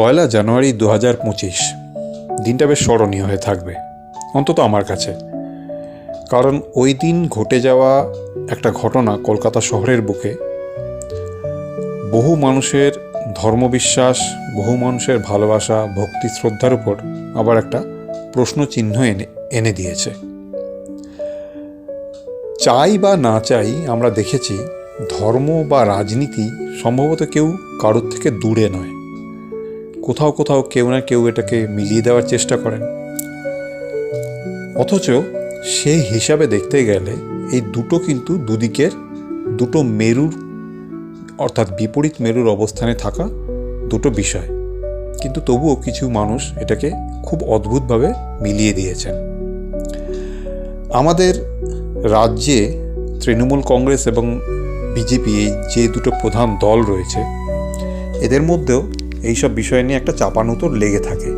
পয়লা জানুয়ারি দু হাজার পঁচিশ। দিনটা বেশ স্মরণীয় হয়ে থাকবে, অন্তত আমার কাছে। কারণ ওই দিন ঘটে যাওয়া একটা ঘটনা কলকাতা শহরের বুকে। বহু মানুষের ধর্মবিশ্বাস, বহু মানুষের ভালোবাসা, ভক্তি, শ্রদ্ধার উপর আবার একটা প্রশ্ন চিহ্ন এনে এনে দিয়েছে। চাই বা না চাই আমরা দেখেছি, ধর্ম বা রাজনীতি সম্ভবত কেউ কারোর থেকে দূরে নয়। কোথাও কোথাও কেউ না কেউ এটাকে মিলিয়ে দেওয়ার চেষ্টা করেন। অথচ সেই হিসাবে দেখতে গেলে এই দুটো কিন্তু দুদিকের দুটো মেরুর, অর্থাৎ বিপরীত মেরুর অবস্থানে থাকা দুটো বিষয়। কিন্তু তবুও কিছু মানুষ এটাকে খুব অদ্ভুতভাবে মিলিয়ে দিয়েছেন। আমাদের রাজ্যে তৃণমূল কংগ্রেস এবং বিজেপি এই যে দুটো প্রধান দল রয়েছে, এদের মধ্যেও এইসব বিষয় নিয়ে একটা চাপানুতর লেগে থাকে।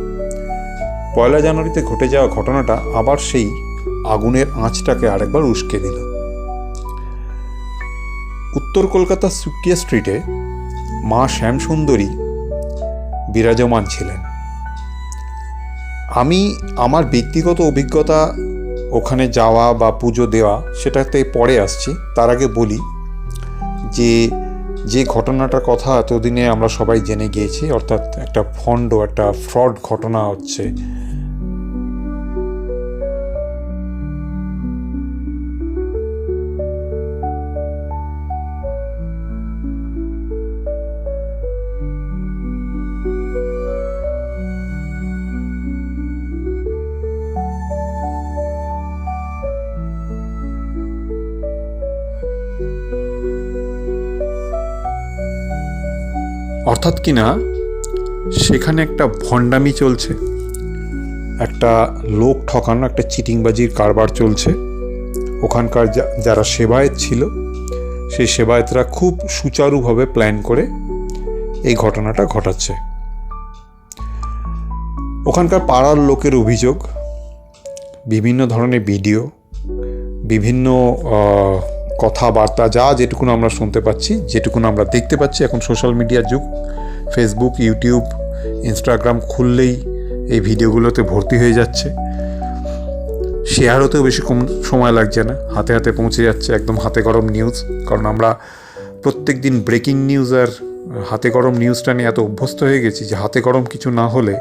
পয়লা জানুয়ারিতে ঘটে যাওয়া ঘটনাটা আবার সেই আগুনের আঁচটাকে আরেকবার উস্কে দিল। উত্তর কলকাতার সুকিয়া স্ট্রিটে মা শ্যামসুন্দরী বিরাজমান ছিলেন। আমি আমার ব্যক্তিগত অভিজ্ঞতা, ওখানে যাওয়া বা পুজো দেওয়া সেটাতে পরে আসছি। তার আগে বলি যে যে ঘটনাটার কথা এতদিনে আমরা সবাই জেনে গিয়েছি, অর্থাৎ একটা ফন্ড, একটা ফ্রড ঘটনা হচ্ছে। অর্থাৎ কিনা সেখানে একটা ভণ্ডামি চলছে। একটা লোক ঠকানো, একটা চিটিংবাজির কারবার চলছে। ওখানকার যারা সেবায়েত ছিল, সেই সেবায়েতরা খুব সুচারুভাবে প্ল্যান করে এই ঘটনাটা ঘটাচ্ছে। ওখানকার পাড়ার লোকের অভিযোগ, বিভিন্ন ধরনের ভিডিও, বিভিন্ন কথাবার্তা, যা যেটুকুন আমরা শুনতে পাচ্ছি, যেটুকুন আমরা দেখতে পাচ্ছি এখন সোশ্যাল মিডিয়ার যুগ ফেসবুক ইউটিউব ইনস্টাগ্রাম খুললেই এই ভিডিওগুলোতে ভর্তি হয়ে যাচ্ছে। শেয়ার হতেও বেশি কম সময় লাগছে না। হাতে হাতে পৌঁছে যাচ্ছে একদম হাতে গরম নিউজ কারণ আমরা প্রত্যেক দিন ব্রেকিং নিউজ আর হাতে গরম নিউজটা নিয়ে এত অভ্যস্ত হয়ে গেছি যে হাতে গরম কিছু না হলে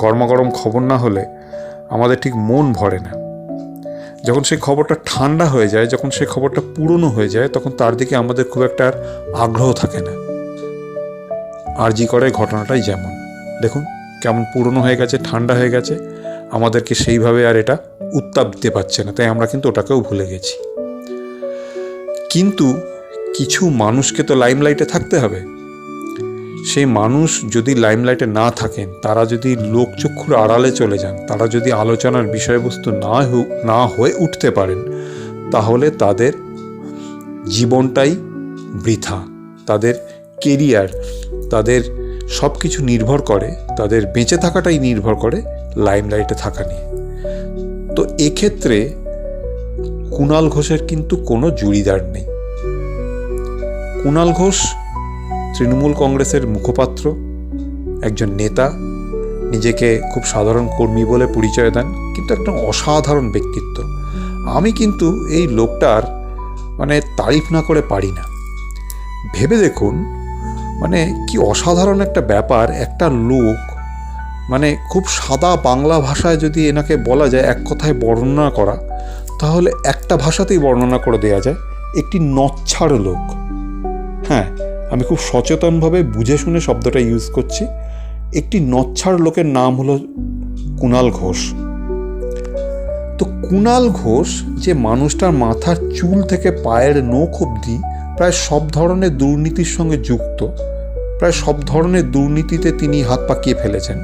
গরমাগরম খবর না হলে আমাদের ঠিক মন ভরে না। যখন সেই খবরটা ঠান্ডা হয়ে যায়, যখন সেই খবরটা পুরনো হয়ে যায়, তখন তার দিকে আমাদের খুব একটা আগ্রহ থাকে না। আর জি করে ঘটনাটাই যেমন। দেখুন, কেমন পুরনো হয়ে গেছে, ঠান্ডা হয়ে গেছে। আমাদেরকে সেইভাবে আর এটা উত্তাপ দিতে পারছে না, তাই আমরা কিন্তু ওটাকেও ভুলে গেছি। কিন্তু কিছু মানুষকে তো লাইমলাইটে থাকতে হবে। সেই মানুষ যদি লাইমলাইটে না থাকেন, তারা যদি লোকচক্ষুর আড়ালে চলে যান, তারা যদি আলোচনার বিষয়বস্তু না না হয়ে উঠতে পারেন, তাহলে তাদের জীবনটাই বৃথা, তাদের কেরিয়ার তাদের সব কিছু নির্ভর করে, তাদের বেঁচে থাকাটাই নির্ভর করে লাইমলাইটে থাকা নিয়ে। তো এক্ষেত্রে কুণাল ঘোষের কিন্তু কোনো জুড়িদার নেই। কুণাল ঘোষ তৃণমূল কংগ্রেসের মুখপাত্র, একজন নেতা, নিজেকে খুব সাধারণ কর্মী বলে পরিচয় দেন, কিন্তু একটা অসাধারণ ব্যক্তিত্ব। আমি কিন্তু এই লোকটার মানে তারিফ না করে পারি না। ভেবে দেখুন মানে কি অসাধারণ একটা ব্যাপার, একটা লোক মানে খুব সাদা বাংলা ভাষায় যদি এনাকে বলা যায় এক কথায় বর্ণনা করা, তাহলে একটা ভাষাতেই বর্ণনা করে দেওয়া যায়, একটি নচ্ছাড় লোক। হ্যাঁ আমি খুব সচেতনভাবে বুঝে শুনে শব্দটা ইউজ করছি। একটি নচ্ছাড় লোকের নাম হলো কুণাল ঘোষ। তো কুণাল ঘোষ যে মানুষটার মাথার চুল থেকে পায়ের নখ অবধি প্রায় সব ধরনের দুর্নীতির সঙ্গে যুক্ত, প্রায় সব ধরনের দুর্নীতিতে তিনি হাত পাকিয়ে ফেলেছেন।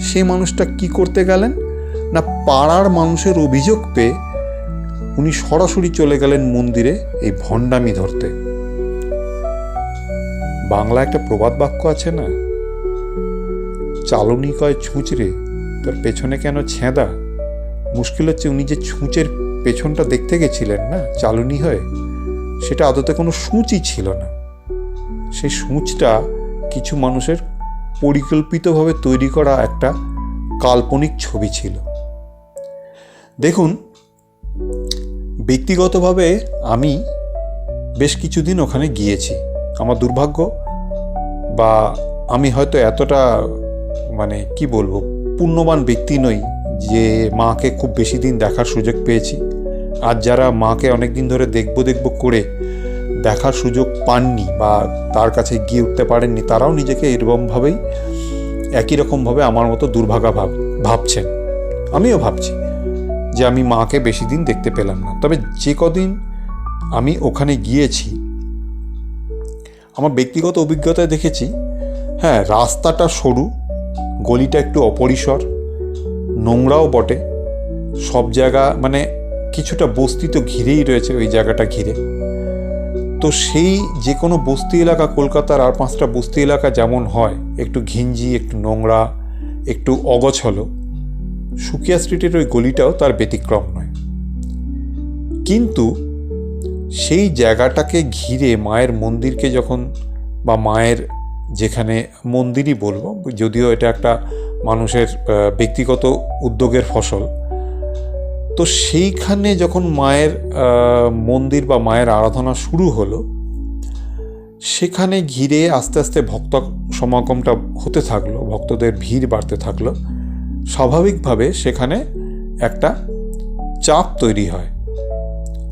সেই মানুষটা কি করতে গেলেন? না পাড়ার মানুষের অভিযোগ পেয়ে উনি সরাসরি চলে গেলেন মন্দিরে এই ভণ্ডামি ধরতে। বাংলা একটা প্রবাদ বাক্য আছে না? চালনি কয় ছুঁচরে তোর পেছনে কেন ছেঁদা? মুশকিল হচ্ছে উনি যে ছুঁচের পেছনটা দেখতে গেছিলেন না, চালনি হয়ে? সেটা আদতে কোনো সূচই ছিল না। সেই সূচটা কিছু মানুষের পরিকল্পিতভাবে তৈরি করা একটা কাল্পনিক ছবি ছিল। দেখুন, ব্যক্তিগতভাবে আমি বেশ কিছুদিন ওখানে গিয়েছি। আমার দুর্ভাগ্য বা আমি হয়তো এতটা মানে কি বলব, পুণ্যবান ব্যক্তি নই যে মাকে খুব বেশি দিন দেখার সুযোগ পেয়েছি। আর যারা মাকে অনেক দিন ধরে দেখব দেখব করে দেখার সুযোগ পাননি বা তার কাছে গিয়ে উঠতে পারেননি, তারাও নিজেকে এরকমভাবেই, একই রকমভাবে আমার মতো দুর্ভাগা ভাব, ভাবছেন। আমিও ভাবছি যে আমি মাকে বেশি দিন দেখতে পেলাম না। তবে যে কদিন আমি ওখানে গিয়েছি, আমার ব্যক্তিগত অভিজ্ঞতায় দেখেছি হ্যাঁ রাস্তাটা সরু, গলিটা একটু অপরিসর, নোংরাও বটে, সব জায়গা মানে কিছুটা বস্তি তো ঘিরেই রয়েছে ওই জায়গাটা ঘিরে। তো সেই যে কোনো বস্তি এলাকা, কলকাতার আর পাঁচটা বস্তি এলাকা যেমন হয়, একটু ঘিঞ্জি, একটু নোংরা, একটু অগছলো, সুকিয়া স্ট্রিটের ওই গলিটাও তার ব্যতিক্রম নয়। কিন্তু সেই জায়গাটাকে ঘিরে মায়ের মন্দিরকে যখন বা মায়ের যেখানে মন্দিরই বলব, যদিও এটা একটা মানুষের ব্যক্তিগত উদ্যোগের ফসল তো সেইখানে যখন মায়ের মন্দির বা মায়ের আরাধনা শুরু হলো, সেখানে ঘিরে আস্তে আস্তে ভক্ত সমাগমটা হতে থাকল, ভক্তদের ভিড় বাড়তে থাকল। স্বাভাবিকভাবে সেখানে একটা চাপ তৈরি হয়।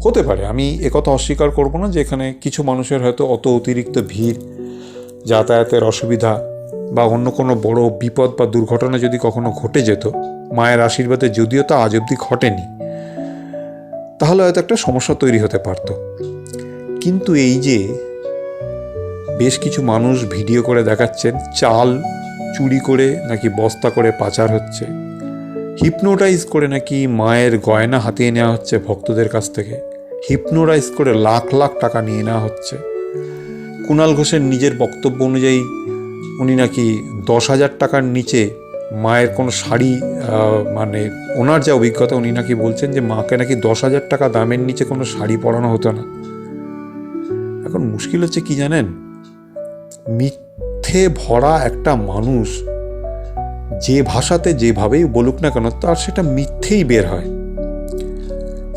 হতে পারে, আমি একথা অস্বীকার করব না যে এখানে কিছু মানুষের হয়তো অত অতিরিক্ত ভিড়, যাতায়াতের অসুবিধা বা অন্য কোনো বড় বিপদ বা দুর্ঘটনা যদি কখনো ঘটে যেত, মায়ের আশীর্বাদে যদিও তা আজ অবধি ঘটেনি, তাহলে হয়তো একটা সমস্যা তৈরি হতে পারত। কিন্তু এই যে বেশ কিছু মানুষ ভিডিও করে দেখাচ্ছেন, চাল চুরি করে নাকি বস্তা করে পাচার হচ্ছে হিপনোটাইজ করে নাকি মায়ের গয়না হাতিয়ে নেওয়া হচ্ছে ভক্তদের কাছ থেকে হিপনোটাইজ করে লাখ লাখ টাকা নিয়ে নেওয়া হচ্ছে। কুণাল ঘোষের নিজের বক্তব্য অনুযায়ী উনি নাকি দশ হাজার টাকার নিচে মায়ের কোনো শাড়ি মানে ওনার যা অভিজ্ঞতা, উনি নাকি বলছেন যে মাকে নাকি দশ হাজার টাকা দামের নিচে কোনো শাড়ি পরানো হতো না। এখন মুশকিল হচ্ছে কি জানেন? মিথ্যে ভরা একটা মানুষ যে ভাষাতে যেভাবেই বলুক না কেন, তার সেটা মিথ্যেই বের হয়।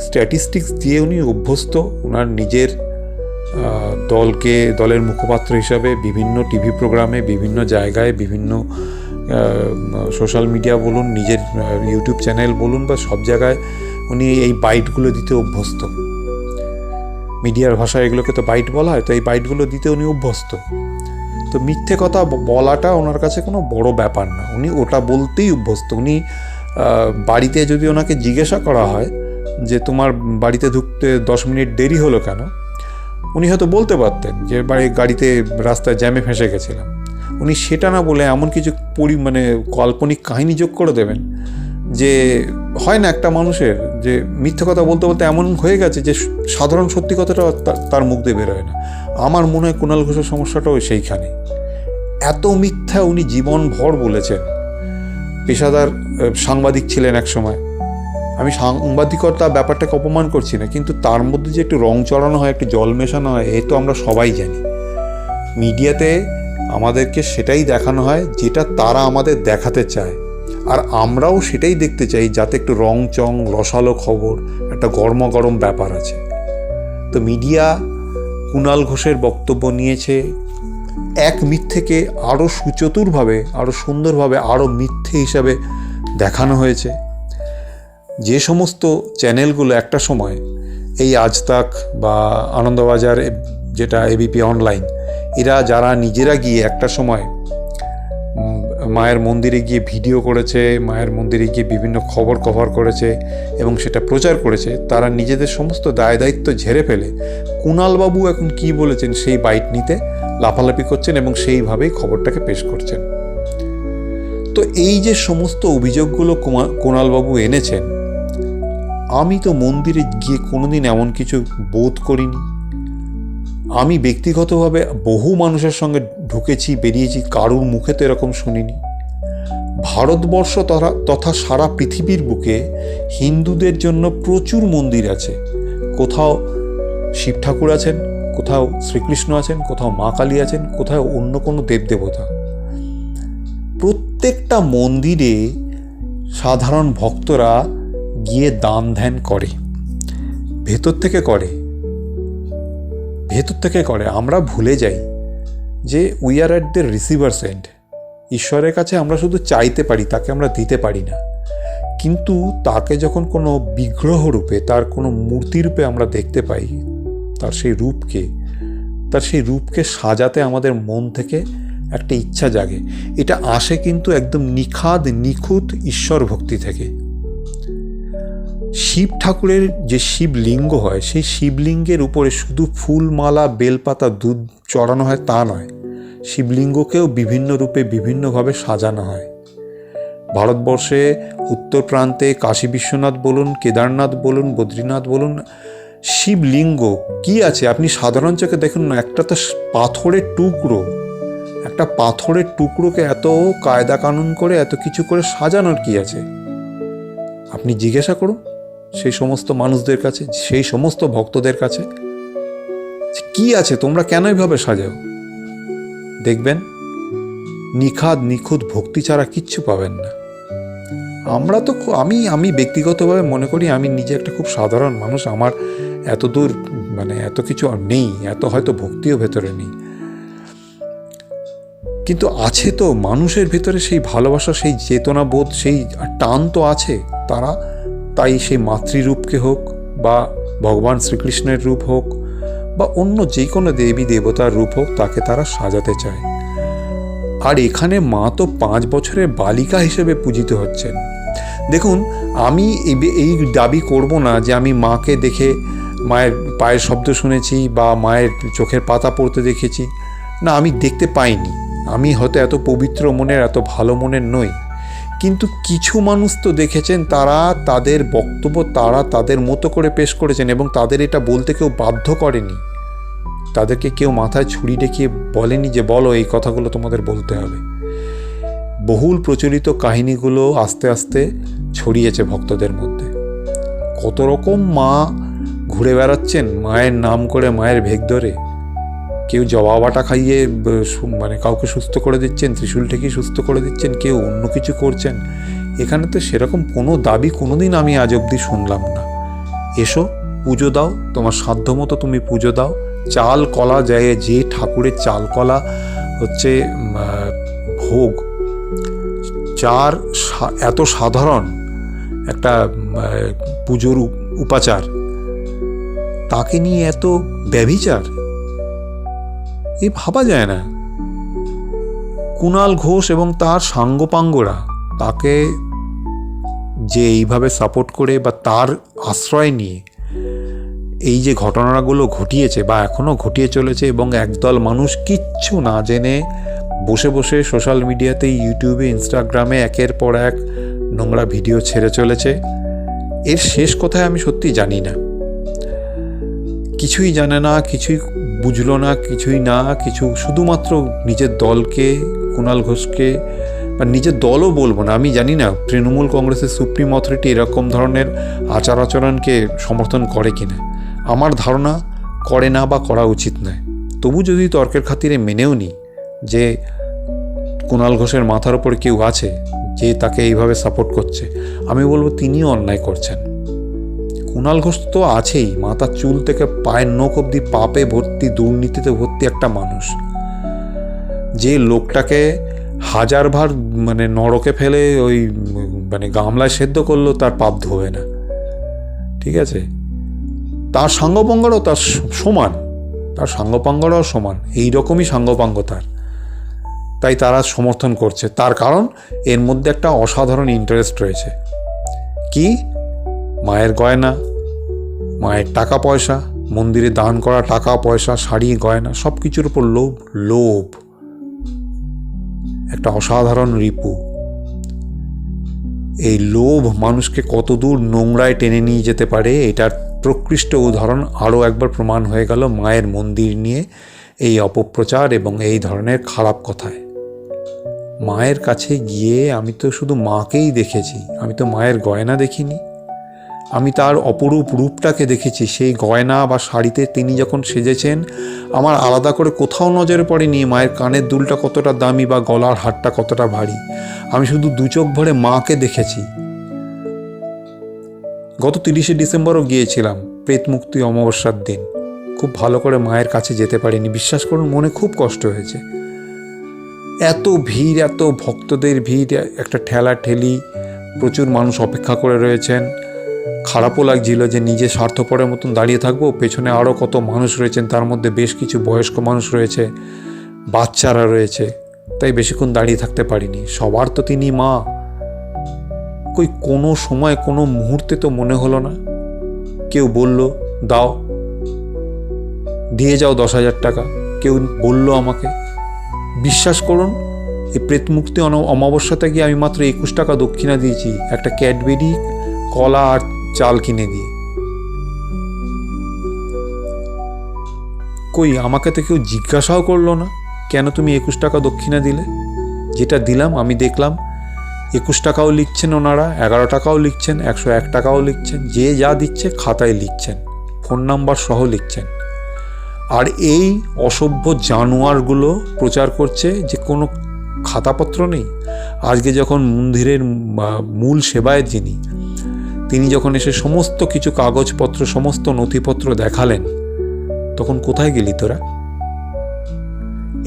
স্ট্যাটিস্টিক্স দিয়ে উনি অভ্যস্ত ওনার নিজের দলকে, দলের মুখপাত্র হিসাবে বিভিন্ন টিভি প্রোগ্রামে, বিভিন্ন জায়গায়, বিভিন্ন সোশ্যাল মিডিয়া বলুন, নিজের ইউটিউব চ্যানেল বলুন বা সব জায়গায় উনি এই বাইটগুলো দিতে অভ্যস্ত। মিডিয়ার ভাষায় এগুলোকে তো বাইট বলা হয়, তো এই বাইটগুলো দিতে উনি অভ্যস্ত। তো মিথ্যে কথা বলাটা ওনার কাছে কোনো বড় ব্যাপার না। উনি ওটা বলতেই অভ্যস্ত। উনি বাড়িতে যদি ওনাকে জিজ্ঞাসা করা হয় যে তোমার বাড়িতে ঢুকতে দশ মিনিট দেরি হলো কেন? উনি হয়তো বলতে পারতেন যে বাড়ি গাড়িতে রাস্তায় জ্যামে ফেঁসে গেছিলাম। উনি সেটা না বলে এমন কিছু পরি মানে কাল্পনিক কাহিনী যোগ করে দেবেন যে হয় না একটা মানুষের যে মিথ্যে কথা বলতে বলতে এমন হয়ে গেছে যে সাধারণ সত্যি কথাটা তার মুখ দিয়ে বেরোয় না। আমার মনে হয় কুণাল ঘোষের সমস্যাটাও সেইখানে এত মিথ্যা উনি জীবনভর বলেছেন। পেশাদার সাংবাদিক ছিলেন এক সময়। আমি সাংবাদিকতা ব্যাপারটাকে অপমান করছি না, কিন্তু তার মধ্যে যে একটু রং চড়ানো হয়, একটু জল মেশানো হয়, এ তো আমরা সবাই জানি। মিডিয়াতে আমাদেরকে সেটাই দেখানো হয় যেটা তারা আমাদের দেখাতে চায়। আর আমরাও সেটাই দেখতে চাই যাতে একটু রং চং, রসালো খবর, একটা গরম ব্যাপার আছে। তো মিডিয়া কুণাল ঘোষের বক্তব্য নিয়েছে, এক মিথ্যেকে আরও সুচতুরভাবে আরও সুন্দরভাবে আরও মিথ্যে হিসাবে দেখানো হয়েছে। যে সমস্ত চ্যানেলগুলো একটা সময় এই আজ তাক বা আনন্দবাজার যেটা এবিপি অনলাইন এরা যারা নিজেরা গিয়ে একটা সময় মায়ের মন্দিরে গিয়ে ভিডিও করেছে, মায়ের মন্দিরে গিয়ে বিভিন্ন খবর কভার করেছে এবং সেটা প্রচার করেছে, তারা নিজেদের সমস্ত দায় দায়িত্ব ঝেড়ে ফেলে। কুণালবাবু এখন কি বলেছেন সেই বাইট নিতে লাফালাফি করছেন এবং সেইভাবেই খবরটাকে পেশ করছেন। তো এই যে সমস্ত অভিযোগগুলো কুমা- কুণালবাবু এনেছেন আমি তো মন্দিরে গিয়ে কোনোদিন এমন কিছু বোধ করিনি। আমি ব্যক্তিগতভাবে বহু মানুষের সঙ্গে ঢুকেছি, বেরিয়েছি, কারুর মুখে তো এরকম শুনিনি। ভারতবর্ষ তথা তথা সারা পৃথিবীর বুকে হিন্দুদের জন্য প্রচুর মন্দির আছে। কোথাও শিব ঠাকুর আছেন, কোথাও শ্রীকৃষ্ণ আছেন, কোথাও মা কালী আছেন, কোথাও অন্য কোনো দেবদেবতা। প্রত্যেকটা মন্দিরে সাধারণ ভক্তরা গিয়ে দান ধ্যান করে। ভেতর থেকে করে। ভেতর থেকে করে। আমরা ভুলে যাই যে we are at the receiver send ঈশ্বরের কাছে আমরা শুধু চাইতে পারি, তাকে আমরা দিতে পারি না। কিন্তু তাকে যখন কোনো বিগ্রহ রূপে, তার কোনো মূর্তি রূপে আমরা দেখতে পাই, তার সেই রূপকে, তার সেই রূপকে সাজাতে আমাদের মন থেকে একটা ইচ্ছা জাগে। এটা আসে কিন্তু একদম নিখাদ, নিখুঁত ঈশ্বর ভক্তি থেকে। শিব ঠাকুরের যে শিবলিঙ্গ হয়, সেই শিবলিঙ্গের উপরে শুধু ফুলমালা, বেলপাতা, দুধ চড়ানো হয় তা নয়, শিবলিঙ্গকেও বিভিন্ন রূপে বিভিন্নভাবে সাজানো হয়। ভারতবর্ষে উত্তর প্রান্তে কাশী বিশ্বনাথ বলুন, কেদারনাথ বলুন, বদ্রীনাথ বলুন, শিবলিঙ্গ কি আছে? আপনি সাধারণ চোখে দেখুন না, একটা তো পাথরের টুকরো, একটা পাথরের টুকরোকে এত কায়দা কানুন করে, এত কিছু করে সাজানোর কি আছে? আপনি জিজ্ঞাসা করুন। সেই সমস্ত মানুষদের কাছে, সেই সমস্ত ভক্তদের কাছে? কি আছে? তোমরা কেন এইভাবে সাজাও? দেখবেন, নিখাদ নিখুঁত ভক্তি ছাড়া কিচ্ছু পাবেন না। আমরা তো আমি আমি ব্যক্তিগতভাবে মনে করি, আমি নিজে একটা খুব সাধারণ মানুষ, আমার এত দূর মানে এত কিছু নেই, এত হয়তো ভক্তিও ভেতরে নেই। কিন্তু আছে তো মানুষের ভেতরে সেই ভালোবাসা, সেই চেতনাবোধ, সেই টান তো আছে, তারা তাই সেই মাতৃরূপকে হোক বা ভগবান শ্রীকৃষ্ণের রূপ হোক বা অন্য যে কোনো দেবী দেবতার রূপ হোক, তাকে তারা সাজাতে চায়। আর এখানে মা তো পাঁচ বছরের বালিকা হিসেবে পূজিত হচ্ছেন। দেখুন, আমি এই দাবি করব না যে আমি মাকে দেখে মায়ের পায়ের শব্দ শুনেছি বা মায়ের চোখের পাতা পড়তে দেখেছি। না, আমি দেখতে পাইনি। আমি হয়তো এত পবিত্র মনের, এত ভালো মনের নই। কিন্তু কিছু মানুষ তো দেখেছেন, তারা তাদের বক্তব্য তারা তাদের মতো করে পেশ করেছেন এবং তাদের এটা বলতে কেউ বাধ্য করেনি। তাদেরকে কেউ মাথায় ছুরি দেখিয়ে বলেনি যে, বলো, এই কথাগুলো তোমাদের বলতে হবে। বহুল প্রচলিত কাহিনীগুলো আস্তে আস্তে ছড়িয়েছে ভক্তদের মধ্যে। কত রকম মা ঘুরে বেড়াচ্ছেন, মায়ের নাম করে মায়ের ভেগ ধরে। কেউ জবাবাটা খাইয়ে মানে কাউকে সুস্থ করে দিচ্ছেন ত্রিশূল ঠেকে সুস্থ করে দিচ্ছেন, কেউ অন্য কিছু করছেন, এখানে তো সেরকম কোনো দাবি কোনোদিন আমি আজ অবধি শুনলাম না। এসো, পুজো দাও, তোমার সাধ্য মতো তুমি পুজো দাও, চাল, কলা যায় যে ঠাকুরের চাল, কলা হচ্ছে ভোগ চার এত সাধারণ একটা পুজোর উপাচার, তাকে নিয়ে এত ব্যভিচার এ ভাবা যায় না। কুণাল ঘোষ এবং তার সাঙ্গপাঙ্গরা তাকে যে এইভাবে সাপোর্ট করে বা তার আশ্রয় নিয়ে এই যে ঘটনাগুলো ঘটিয়েছে বা এখনও ঘটিয়ে চলেছে এবং একদল মানুষ কিচ্ছু না জেনে বসে বসে সোশ্যাল মিডিয়াতে ইউটিউবে ইনস্টাগ্রামে একের পর এক নোংরা ভিডিও ছেড়ে চলেছে। এর শেষ কোথায় আমি সত্যি জানি না। কিছুই জানে না, কিছুই বুঝলো না, কিছুই না, কিছু শুধুমাত্র নিজের দলকে কুণাল ঘোষকে, বা নিজের দলও বলব না, আমি জানি না তৃণমূল কংগ্রেসের সুপ্রিম অথরিটি এরকম ধরনের আচার আচরণকে সমর্থন করে কিনা। আমার ধারণা, করে না বা করা উচিত নয়। তবু যদি তর্কের খাতিরে মেনেও নিই যে কুণাল ঘোষের মাথার ওপর কেউ আছে যে তাকে এইভাবে সাপোর্ট করছে, আমি বলব তিনিও অন্যায় করছেন। কুণাল ঘোষ তো আছেই, মাথার চুল থেকে পায়ের নখ অব্দি পাপে ভর্তি, দুর্নীতিতে ভর্তি একটা মানুষ। যে লোকটাকে হাজার ভার মানে নরকে ফেলে ওই মানে গামলায় সেদ্ধ করলেও তার পাপ ধোবে না। ঠিক আছে? তার সাঙ্গপাঙ্গরাও তার সমান। তার সাঙ্গপাঙ্গরাও সমান। এই রকমই সাঙ্গপাঙ্গ তার। তাই তারা সমর্থন করছে। তার কারণ, এর মধ্যে একটা অসাধারণ ইন্টারেস্ট রয়েছে। কি? মায়ের গয়না, মায়ের টাকা পয়সা, মন্দিরে দান করা টাকা পয়সা, শাড়ি, গয়না সব কিছুর উপর লোভ লোভ। একটা অসাধারণ রিপু। এই লোভ মানুষকে কতদূর নোংরায় টেনে নিয়ে যেতে পারে, এটার প্রকৃষ্ট উদাহরণ আরও একবার প্রমাণ হয়ে গেল মায়ের মন্দির নিয়ে এই অপপ্রচার এবং এই ধরনের খারাপ কথায়। মায়ের কাছে গিয়ে আমি তো শুধু মাকেই দেখেছি, আমি তো মায়ের গয়না দেখিনি। আমি তার অপরূপ রূপটাকে দেখেছি। সেই গয়না বা শাড়িতে তিনি যখন সেজেছেন, আমার আলাদা করে কোথাও নজরে পড়েনি মায়ের কানের দুলটা কতটা দামি বা গলার হারটা কতটা ভারী। আমি শুধু দু চোখ ভরে মাকে দেখেছি। গত তিরিশে ডিসেম্বরও গিয়েছিলাম প্রেত মুক্তি অমাবস্যার দিন। খুব ভালো করে মায়ের কাছে যেতে পারিনি। বিশ্বাস করুন, মনে খুব কষ্ট হয়েছে। এত ভিড়, এত ভক্তদের ভিড়, একটা ঠেলা ঠেলি, প্রচুর মানুষ অপেক্ষা করে রয়েছেন। খারাপও লাগছিল যে নিজে স্বার্থপরের মতন দাঁড়িয়ে থাকব, পেছনে আরও কত মানুষ রয়েছেন, তার মধ্যে বেশ কিছু বয়স্ক মানুষ রয়েছে, বাচ্চারা রয়েছে, তাই বেশিক্ষণ দাঁড়িয়ে থাকতে পারিনি। সবার তো তিনি মা। কই কোনো সময়, কোনো মুহূর্তে তো মনে হলো না। কেউ বলল, দাও, দিয়ে যাও দশ হাজার টাকা। কেউ বলল আমাকে, বিশ্বাস করুন, এই প্রেতমুক্তি অমাবস্যাতে গিয়ে আমি মাত্র একুশ টাকা দক্ষিণা দিয়েছি। একটা ক্যাডবেরি, কলা আর চাল কিনে দিয়ে। কই, আমাকে তো কেউ জিজ্ঞাসাও করল না কেন তুমি একুশ টাকা দক্ষিণা দিলে? যেটা দিলাম, আমি দেখলাম, একুশ টাকাও লিখছেন ওনারা, এগারো টাকাও লিখছেন, একশো এক টাকাও লিখছেন, যে যা দিচ্ছে খাতায় লিখছেন, ফোন নাম্বার সহ লিখছেন। আর এই অসভ্য জানোয়ারগুলো প্রচার করছে যে কোনো খাতাপত্র নেই। আজকে যখন মন্দিরের মূল সেবায়ের যিনি তিনি যখন এসে সমস্ত কিছু কাগজপত্র, সমস্ত নথিপত্র দেখালেন, তখন কোথায় গেলি তোরা?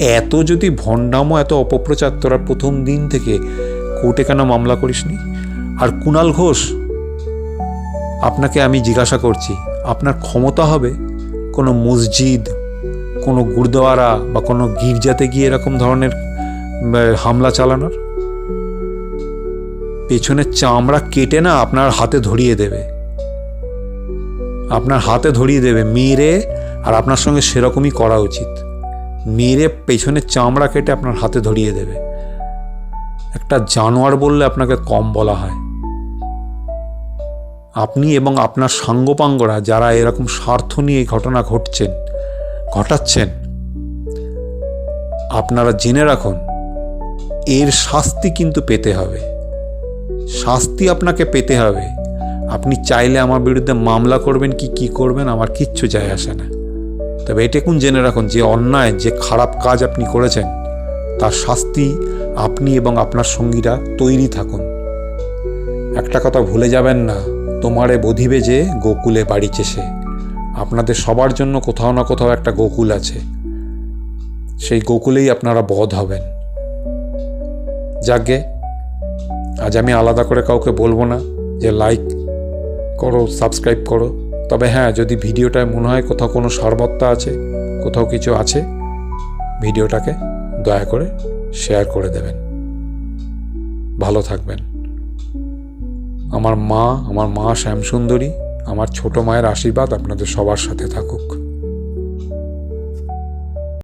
এত যদি ভণ্ডামো, এত অপপ্রচার তোরা প্রথম দিন থেকে কোর্টে কেন মামলা করিসনি? আর কুণাল ঘোষ, আপনাকে আমি জিজ্ঞাসা করছি, আপনার ক্ষমতা হবে? কোনো মসজিদ, কোনো গুরুদ্বারা বা কোনো গির্জাতে গিয়ে এরকম ধরনের হামলা চালানোর? পেছনের চামড়া কেটে না আপনার হাতে ধরিয়ে দেবে। আপনার হাতে ধরিয়ে দেবে। মেরে আর আপনার সঙ্গে সেরকমই করা উচিত। মেরে পেছনের চামড়া কেটে আপনার হাতে ধরিয়ে দেবে। একটা জানোয়ার বললে আপনাকে কম বলা হয়। আপনি এবং আপনার সাঙ্গপাঙ্গরা যারা এরকম স্বার্থ নিয়ে ঘটনা ঘটছেন, ঘটাচ্ছেন, আপনারা জেনে রাখুন, এর শাস্তি কিন্তু পেতে হবে। শাস্তি আপনাকে পেতে হবে। আপনি চাইলে আমার বিরুদ্ধে মামলা করবেন কি কি করবেন, আমার কিচ্ছু যায় আসে না। তবে এটুকুন জেনে রাখুন, যে অন্যায়, যে খারাপ কাজ আপনি করেছেন, তার শাস্তি আপনি এবং আপনার সঙ্গীরা তৈরি থাকুন। একটা কথা ভুলে যাবেন না, তোমারে বধিবে যে গোকুলে বাড়িছে সে আপনাদের সবার জন্য কোথাও না কোথাও একটা গোকুল আছে। সেই গোকুলেই আপনারা বধ হবেন। যাকে আজ আমি আলাদা করে কাউকে বলব না যে লাইক করো সাবস্ক্রাইব করো। তবে হ্যাঁ যদি ভিডিওটায় মনে হয় কোথাও কোনো সারবত্তা আছে, কোথাও কিছু আছে, ভিডিওটাকে দয়া করে শেয়ার করে দেবেন। ভালো থাকবেন। আমার মা আমার মা শ্যামসুন্দরী, আমার ছোট মায়ের আশীর্বাদ আপনাদের সবার সাথে থাকুক।